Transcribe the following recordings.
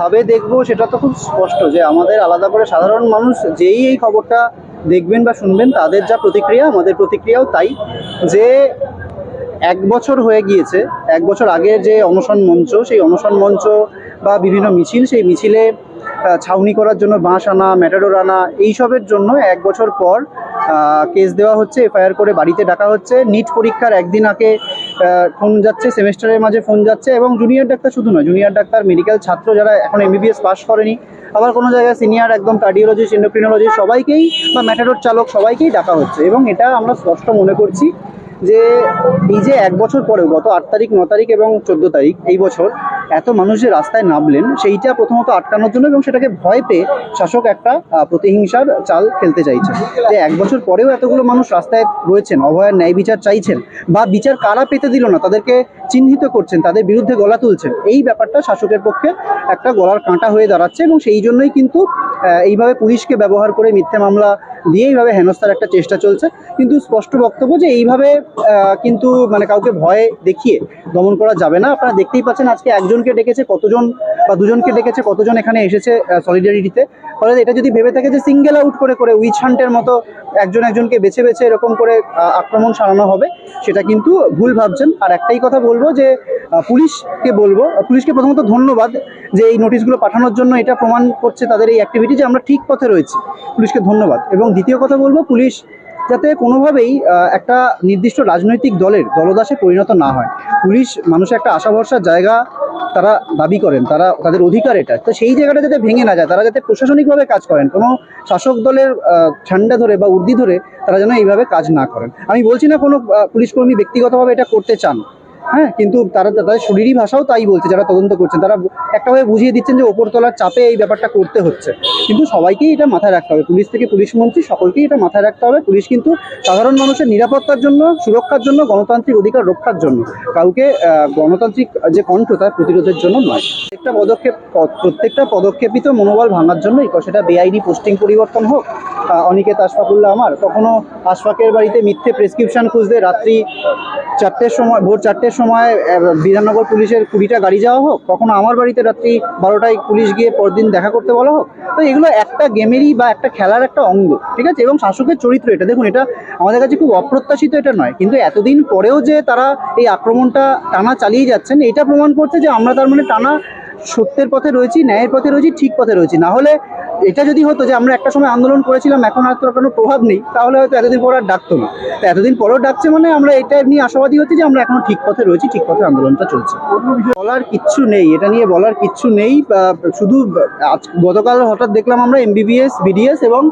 ভাবে দেখব সেটা তো খুব স্পষ্ট যে আমাদের আলাদা করে সাধারণ মানুষ যেই এই খবরটা দেখবেন বা শুনবেন, তাদের যা প্রতিক্রিয়া, আমাদের প্রতিক্রিয়াও তাই যে এক বছর হয়ে গিয়েছে, এক বছর আগে যে অনশন মঞ্চ, সেই অনশন মঞ্চ বা বিভিন্ন মিছিল, সেই মিছিলে ছাউনি করার জন্য বাঁশ আনা, ম্যাটাডোর আনা, এইসবের জন্য এক বছর পর কেস দেওয়া হচ্ছে, এফআইআর করে বাড়িতে ডাকা হচ্ছে। নিট পরীক্ষার একদিন আগে ফোন যাচ্ছে সেমিস্টারের মাঝে ফোন যাচ্ছে এবং জুনিয়র ডাক্তার শুধু নয় জুনিয়র ডাক্তার মেডিকেল ছাত্র যারা এখন এমবিবিএস পাশ করেনি, আবার কোনো জায়গায় সিনিয়র একদম কার্ডিওলজিস্ট এন্ডোক্রিনোলজিস্ট সবাইকেই বা ম্যাটাডোর চালক সবাইকেই ডাকা হচ্ছে এবং এটা আমরা স্পষ্ট মনে করছি যে এই যে এক বছর পরেও গত আট তারিখ, ন তারিখ এবং চোদ্দ তারিখ এই বছর এত মানুষ যে রাস্তায় নামলেন, সেইটা প্রথমত আটকানোর জন্য এবং সেটাকে ভয় পেয়ে শাসক একটা প্রতিহিংসার চাল খেলতে চাইছে যে এক বছর পরেও এতগুলো মানুষ রাস্তায় রয়েছেন, অভয়ের ন্যায় বিচার চাইছেন বা বিচার কারা পেতে দিল না, তাদেরকে চিহ্নিত করছেন, তাদের বিরুদ্ধে গলা তুলছেন, এই ব্যাপারটা শাসকের পক্ষে একটা গলার কাঁটা হয়ে দাঁড়াচ্ছে এবং সেই জন্যই কিন্তু এইভাবে পুলিশকে ব্যবহার করে মিথ্যে মামলা দিয়ে এইভাবে হেনস্থার একটা চেষ্টা চলছে। কিন্তু স্পষ্ট বক্তব্য যে এইভাবে কিন্তু মানে কাউকে ভয় দেখিয়ে দমন করা যাবে না। আপনারা দেখতেই পাচ্ছেন আজকে একজনকে ডেকেছে, কতজন বা দুজনকে ডেকেছে, কতজন এখানে এসেছে সলিডারিটিতে ফলে এটা যদি ভেবে থাকে যে সিঙ্গেল আউট করে করে উইচ হান্টের মতো একজন একজনকে বেছে বেছে এরকম করে আক্রমণ সারানো হবে, সেটা কিন্তু ভুল ভাবছেন। আর একটাই কথা বলব যে পুলিশকে বলব পুলিশকে প্রথমত ধন্যবাদ যে এই নোটিশগুলো পাঠানোর জন্য এটা প্রমাণ করছে তাদের এই অ্যাক্টিভিটি যে আমরা ঠিক পথে রয়েছি। পুলিশকে ধন্যবাদ। এবং দ্বিতীয় কথা বলব, পুলিশ যাতে কোনোভাবেই একটা নির্দিষ্ট রাজনৈতিক দলের দলদাসে পরিণত না হয়। পুলিশ মানুষের একটা আশা ভরসার জায়গা তারা দাবি করেন, তারা তাদের অধিকার এটা। তো সেই জায়গাটা যাতে ভেঙে না যায়, তারা যাতে প্রশাসনিকভাবে কাজ করেন, কোনো শাসক দলের ঠান্ডা ধরে বা উর্দি ধরে তারা যেন এইভাবে কাজ না করেন। আমি বলছি না কোনো পুলিশকর্মী ব্যক্তিগতভাবে এটা করতে চান। হ্যাঁ কিন্তু তারা তাদের শরীরী ভাষাও তাই বলছে, যারা তদন্ত করছেন তারা একটাভাবে বুঝিয়ে দিচ্ছেন যে ওপরতলার চাপে এই ব্যাপারটা করতে হচ্ছে। কিন্তু সবাইকেই এটা মাথায় রাখতে হবে। পুলিশ থেকে পুলিশ মন্ত্রী, সকলকেই এটা মাথায় রাখতে হবে। পুলিশ কিন্তু সাধারণ মানুষের নিরাপত্তার জন্য, সুরক্ষার জন্য, গণতান্ত্রিক অধিকার রক্ষার জন্য। কাউকে গণতান্ত্রিক যে কণ্ঠ তার প্রতিরোধের জন্য নয়। প্রত্যেকটা পদক্ষেপ প্রত্যেকটা পদক্ষেপই তো মনোবল ভাঙার জন্যই সেটা বেআইনি পোস্টিং পরিবর্তন হোক অনিকেত আশফাকুল্লাহ আমার তখনও আশফাকের বাড়িতে মিথ্যে প্রেসক্রিপশন খুঁজতে রাত্রি চারটের সময়, ভোর চারটের সময় বিধাননগর পুলিশের কুড়িটা গাড়ি যাওয়া হোক, কখনো আমার বাড়িতে রাত্রি বারোটায় পুলিশ গিয়ে পরদিন দেখা করতে বলা হোক, তো এগুলো একটা গেমেরই বা একটা খেলার একটা অঙ্গ, ঠিক আছে? এবং শাসকের চরিত্র এটা। দেখুন, এটা আমাদের কাছে খুব অপ্রত্যাশিত এটা নয়, কিন্তু এতদিন পরেও যে তারা এই আক্রমণটা টানা চালিয়ে যাচ্ছেন, এটা প্রমাণ করছে যে আমরা তার মানে টানা সত্যের পথে রয়েছি, ন্যায়ের পথে রয়েছি, ঠিক পথে রয়েছি। না হলে এটা যদি হতো যে আমরা একটা সময় আন্দোলন করেছিলাম, এখন আর কোনো প্রভাব নেই, তাহলে হয়তো এতদিন পর আর ডাকতো না। তো এতদিন পরও ডাকছে মানে আমরা এটা নিয়ে আশাবাদী হচ্ছে যে আমরা এখনও ঠিক পথে রয়েছি, ঠিক পথে আন্দোলনটা চলছে। বলার কিচ্ছু নেই, এটা নিয়ে বলার কিচ্ছু নেই শুধু আজ, গতকাল হঠাৎ দেখলাম আমরা এমবিবিএস বিডিএস এবং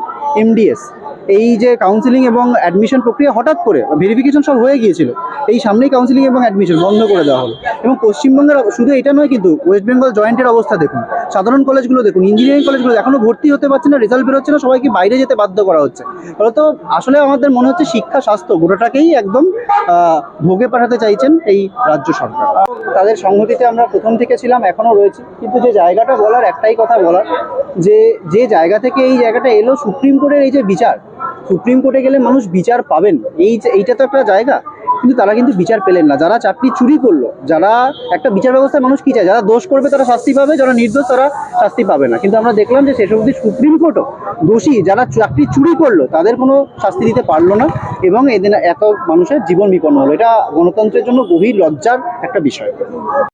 এমডিএস এই যে কাউন্সিলিং এবং অ্যাডমিশন প্রক্রিয়া হঠাৎ করে ভেরিফিকেশন সব হয়ে গিয়েছিল, এই সামনেই কাউন্সিলিং এবং অ্যাডমিশন বন্ধ করে দেওয়া হলো। এবং পশ্চিমবঙ্গের শুধু এটা নয় কিন্তু ওয়েস্ট বেঙ্গল জয়েন্টের অবস্থা দেখুন, সাধারণ কলেজগুলো দেখুন ইঞ্জিনিয়ারিং কলেজগুলো এখনও ভর্তি হতে পারছে না রেজাল্ট বেরোচ্ছে না, সবাইকে বাইরে যেতে বাধ্য করা হচ্ছে। ফলে তো আসলে আমাদের মনে হচ্ছে শিক্ষা, স্বাস্থ্য গোটাটাকেই একদম ভোগে পাঠাতে চাইছেন এই রাজ্য সরকার। তাদের সংহতিতে আমরা প্রথম থেকে ছিলাম এখনও রয়েছে। কিন্তু যে জায়গাটা বলার একটাই কথা বলার, যে যে জায়গা থেকে এই জায়গাটা এলো সুপ্রিম কোর্টের এই যে বিচার সুপ্রিম কোর্টে গেলে মানুষ বিচার পাবেন। এই এইটা তো একটা জায়গা। কিন্তু তারা কিন্তু বিচার পেলেন না। যারা চাকরি চুরি করল, যারা একটা বিচার ব্যবস্থায় মানুষ কি চায়? যারা দোষ করবে, তারা শাস্তি পাবে। যারা নির্দোষ, তারা শাস্তি পাবে না। কিন্তু আমরা দেখলাম যে শেষ অবধি সুপ্রিম কোর্টও দোষী। যারা চাকরি চুরি করল, তাদের কোনো শাস্তি দিতে পারল না এবং এদিন এত মানুষের জীবন বিপন্ন হলো। এটা গণতন্ত্রের জন্য গভীর লজ্জার একটা বিষয়।